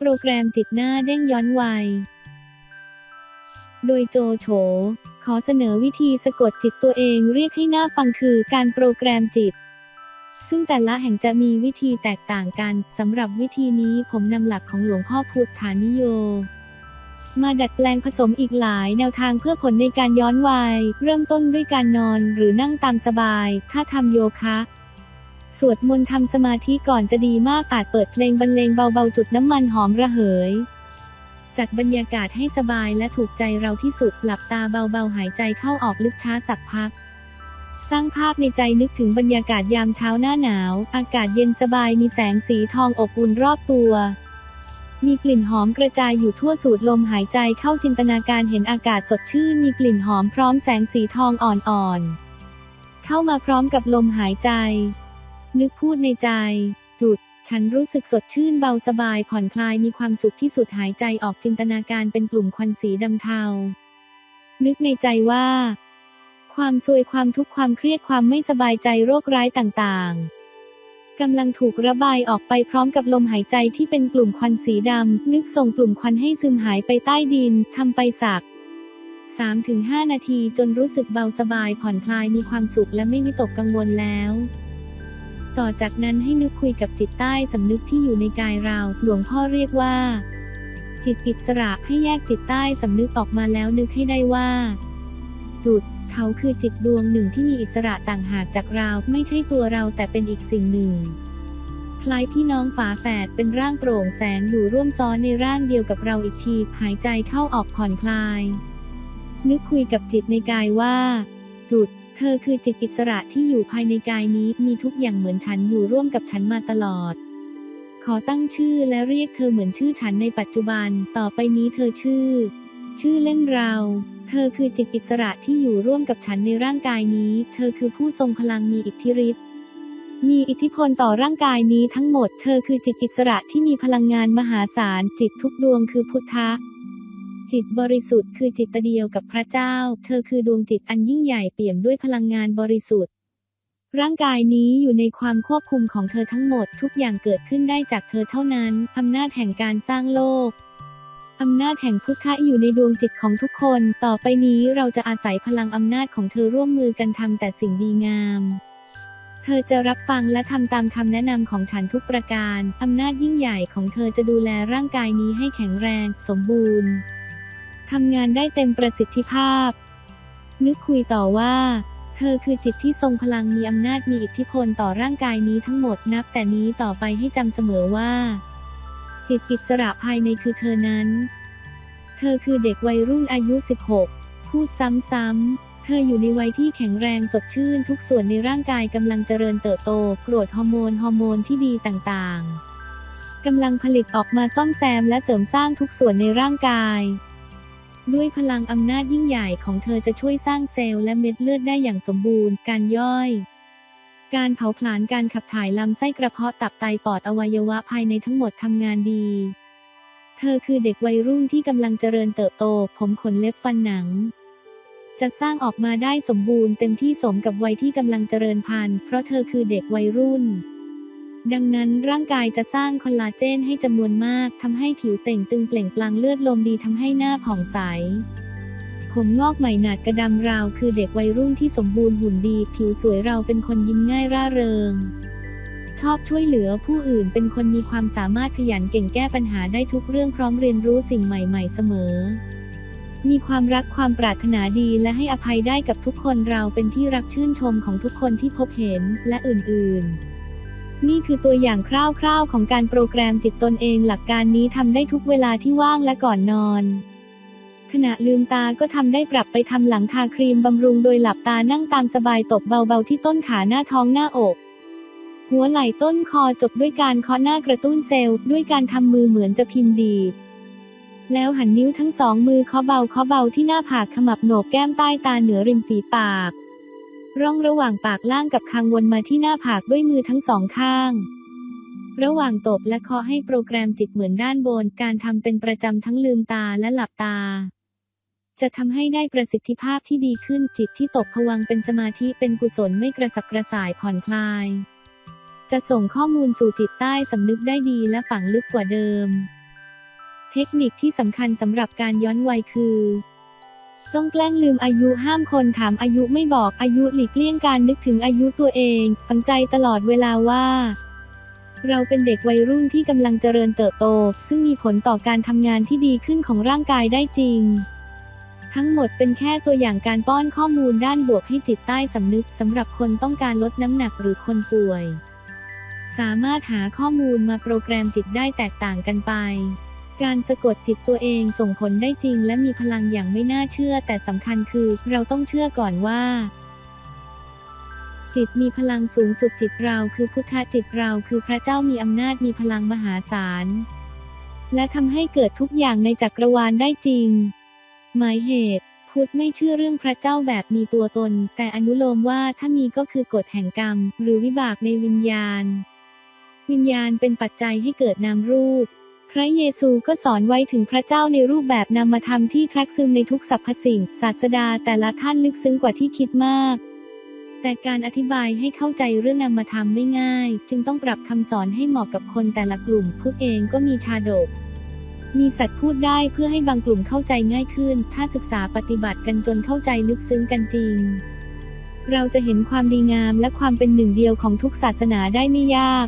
โปรแกรมจิตหน้าเด้งย้อนวัย โดยโจโฉ ขอเสนอวิธีสะกดจิตตัวเองเรียกให้หน้าฟังคือการโปรแกรมจิต ซึ่งแต่ละแห่งจะมีวิธีแตกต่างกัน สำหรับวิธีนี้ผมนำหลักของหลวงพ่อพุทธานิโย มาดัดแปลงผสมอีกหลายแนวทางเพื่อผลในการย้อนวัย เริ่มต้นด้วยการนอนหรือนั่งตามสบาย ถ้าทำโยคะ สวดมนต์ทำสมาธิก่อนจะดีมากอาจเปิดเพลงบรรเลงเบาๆจุดน้ำมันหอมระเหย จัดบรรยากาศให้สบายและถูกใจเราที่สุดหลับตาเบาๆหายใจเข้าออกลึกช้าสักพัก สร้างภาพในใจนึกถึงบรรยากาศยามเช้าหน้าหนาว อากาศเย็นสบายมีแสงสีทองอบอุ่นรอบตัวมีกลิ่นหอมกระจายอยู่ทั่วสูดลมหายใจเข้าจินตนาการเห็นอากาศสดชื่น มีกลิ่นหอมพร้อมแสงสีทองอ่อนๆ เข้ามาพร้อมกับลมหายใจ นึกพูดในใจ จุด ฉันรู้สึกสดชื่นเบาสบายผ่อนคลายมีความสุขที่สุดหายใจออกจินตนาการเป็นกลุ่มควันสีดำเทา นึกในใจว่า ความซวยความทุกข์ความเครียดความไม่สบายใจโรคร้ายต่างๆกำลังถูกระบายออกไปพร้อมกับลมหายใจที่เป็นกลุ่มควันสีดำ นึกส่งกลุ่มควันให้ซึมหายไปใต้ดิน ทำไปสัก 3-5 นาทีจนรู้สึกเบาสบายผ่อนคลายมีความสุขและไม่วิตกกังวลแล้ว ต่อจากนั้นให้นึกคุยกับจิตใต้สำนึกที่อยู่ในกายเรา หลวงพ่อเรียกว่า จิตอิสระให้แยกจิตใต้สำนึกออกมาแล้วนึกให้ได้ว่า จุด เขาคือจิตดวงหนึ่งที่มีอิสระต่างหากจากเราไม่ใช่ตัวเราแต่เป็นอีกสิ่งหนึ่งคล้ายพี่น้องฝาแฝดเป็นร่างโปร่งแสงอยู่ร่วมซ้อนในร่างเดียวกับเราอีกที หายใจเข้าออกผ่อนคลาย นึกคุยกับจิตในกายว่า จุด เธอคือจิตอิสระที่อยู่ภายในกายนี้มีทุกอย่างเหมือนฉันอยู่ร่วมกับฉันมาตลอด ขอตั้งชื่อและเรียกเธอเหมือนชื่อฉันในปัจจุบัน ต่อไปนี้เธอชื่อ ชื่อเล่นเรา เธอคือจิตอิสระที่อยู่ร่วมกับฉันในร่างกายนี้ เธอคือผู้ทรงพลังมีอิทธิฤทธิ์มีอิทธิพลต่อร่างกายนี้ทั้งหมด เธอคือจิตอิสระที่มีพลังงานมหาศาล จิตทุกดวงคือพุทธะ จิตบริสุทธิ์คือจิตเดียวกับพระเจ้า เธอคือดวงจิตอันยิ่งใหญ่เปี่ยมด้วยพลังงานบริสุทธิ์ ร่างกายนี้อยู่ในความควบคุมของเธอทั้งหมด ทุกอย่างเกิดขึ้นได้จากเธอเท่านั้น อำนาจแห่งการสร้างโลก อำนาจแห่งพุทธะอยู่ในดวงจิตของทุกคน ต่อไปนี้เราจะอาศัยพลังอำนาจของเธอร่วมมือกันทำแต่สิ่งดีงามเธอจะรับฟังและทำตามคำแนะนำของฉันทุกประการ อำนาจยิ่งใหญ่ของเธอจะดูแลร่างกายนี้ให้แข็งแรง สมบูรณ์ ทำงานได้เต็มประสิทธิภาพ นึกคุยต่อว่า เธอคือจิตที่ทรงพลังมีอำนาจมีอิทธิพลต่อร่างกายนี้ทั้งหมดนับแต่นี้ต่อไปให้จำเสมอว่า จิตอิสระภายในคือเธอนั้น เธอคือเด็กวัยรุ่นอายุ 16 พูดซ้ำๆเธออยู่ในวัยที่แข็งแรงสดชื่นทุกส่วนในร่างกายกำลังเจริญเติบโตกรดฮอร์โมนฮอร์โมนที่ดีต่างๆ กำลังผลิตออกมาซ่อมแซมและเสริมสร้างทุกส่วนในร่างกาย ด้วยพลังอำนาจยิ่งใหญ่ของเธอจะช่วยสร้างเซลล์และเม็ดเลือดได้อย่างสมบูรณ์ การย่อย การเผาผลาญการขับถ่ายลำไส้กระเพาะตับไตปอดอวัยวะภายในทั้งหมดทำงานดี เธอคือเด็กวัยรุ่นที่กำลังเจริญเติบโต ผมขนเล็บฟันหนัง จะสร้างออกมาได้สมบูรณ์เต็มที่สมกับวัยที่กำลังเจริญพันธุ์ เพราะเธอคือเด็กวัยรุ่น ดังนั้นร่างกายจะสร้างคอลลาเจนให้จำนวนมากทำให้ผิวเต่งตึงเปล่งปลั่งเลือดลมดีทำให้หน้าผ่องใส ผมงอกใหม่หนาดกระดำราวคือเด็กวัยรุ่นที่สมบูรณ์หุ่นดี ผิวสวยเราเป็นคนยิ้มง่ายร่าเริง ชอบช่วยเหลือผู้อื่นเป็นคนมีความสามารถขยันเก่งแก้ปัญหาได้ทุกเรื่องพร้อมเรียนรู้สิ่งใหม่ ๆ เสมอ มีความรักความปรารถนาดีและให้อภัยได้กับทุกคนเราเป็นที่รักชื่นชมของทุกคนที่พบเห็นและอื่น ๆ นี่คือตัวอย่างคร่าวๆของการโปรแกรมจิตตนเองหลักการนี้ทำได้ทุกเวลาที่ว่างและก่อนนอน ขณะลืมตาก็ทำได้ปรับไปทำหลังทาครีมบำรุงโดยหลับตานั่งตามสบายตบเบาๆที่ต้นขาหน้าท้องหน้าอก หัวไหล่ต้นคอจบด้วยการเคาะหน้ากระตุ้นเซลล์ด้วยการทำมือเหมือนจะพิมพ์ดีดแล้วหันนิ้วทั้งสองมือเคาะเบาเคาะเบาที่หน้าผากขมับโหนกแก้มใต้ตาเหนือริมฝีปาก ร่องระหว่างปากล่างกับคางวนมาที่หน้าผากด้วยมือทั้งสองข้าง ระหว่างตบและเคาะให้โปรแกรมจิตเหมือนด้านบน การทำเป็นประจำทั้งลืมตาและหลับตา จะทำให้ได้ประสิทธิภาพที่ดีขึ้นจิตที่ตกผวังเป็นสมาธิเป็นกุศลไม่กระสับกระส่ายผ่อนคลาย จะส่งข้อมูลสู่จิตใต้สำนึกได้ดีและฝังลึกกว่าเดิม เทคนิคที่สำคัญสำหรับการย้อนวัยคือ ต้องแกล้งลืมอายุห้ามคนถามอายุไม่บอกอายุหลีกเลี่ยงการนึกถึงอายุตัวเอง ฝังใจตลอดเวลาว่า เราเป็นเด็กวัยรุ่นที่กำลังเจริญเติบโต ซึ่งมีผลต่อการทำงานที่ดีขึ้นของร่างกายได้จริง ทั้งหมดเป็นแค่ตัวอย่างการป้อนข้อมูลด้านบวกให้จิตใต้สำนึกสำหรับคนต้องการลดน้ำหนักหรือคนป่วย สามารถหาข้อมูลมาโปรแกรมจิตได้แตกต่างกันไป การสะกดจิตตัวเองส่งผลได้จริงและมีพลังอย่างไม่น่าเชื่อ แต่สำคัญคือเราต้องเชื่อก่อนว่า จิตมีพลังสูงสุดจิตเราคือพุทธจิตเราคือพระเจ้ามีอำนาจมีพลังมหาศาล และทำให้เกิดทุกอย่างในจักรวาลได้จริง หมายเหตุพุทธไม่เชื่อเรื่องพระเจ้าแบบมีตัวตน แต่อนุโลมว่าถ้ามีก็คือกฎแห่งกรรม หรือวิบากในวิญญาณ วิญญาณเป็นปัจจัยให้เกิดนามรูป พระเยซูก็สอนไว้ถึงพระเจ้าในรูปแบบนามธรรมที่แทรกซึมในทุกสรรพสิ่ง ศาสดาแต่ละท่านลึกซึ้งกว่าที่คิดมาก แต่การอธิบายให้เข้าใจเรื่องนามธรรมไม่ง่าย จึงต้องปรับคำสอนให้เหมาะกับคนแต่ละกลุ่มพุทธเองก็มีชาดก มีสัตว์พูดได้เพื่อให้บางกลุ่มเข้าใจง่ายขึ้น ถ้าศึกษาปฏิบัติกันจนเข้าใจลึกซึ้งกันจริง เราจะเห็นความดีงามและความเป็นหนึ่งเดียวของทุกศาสนาได้ไม่ยาก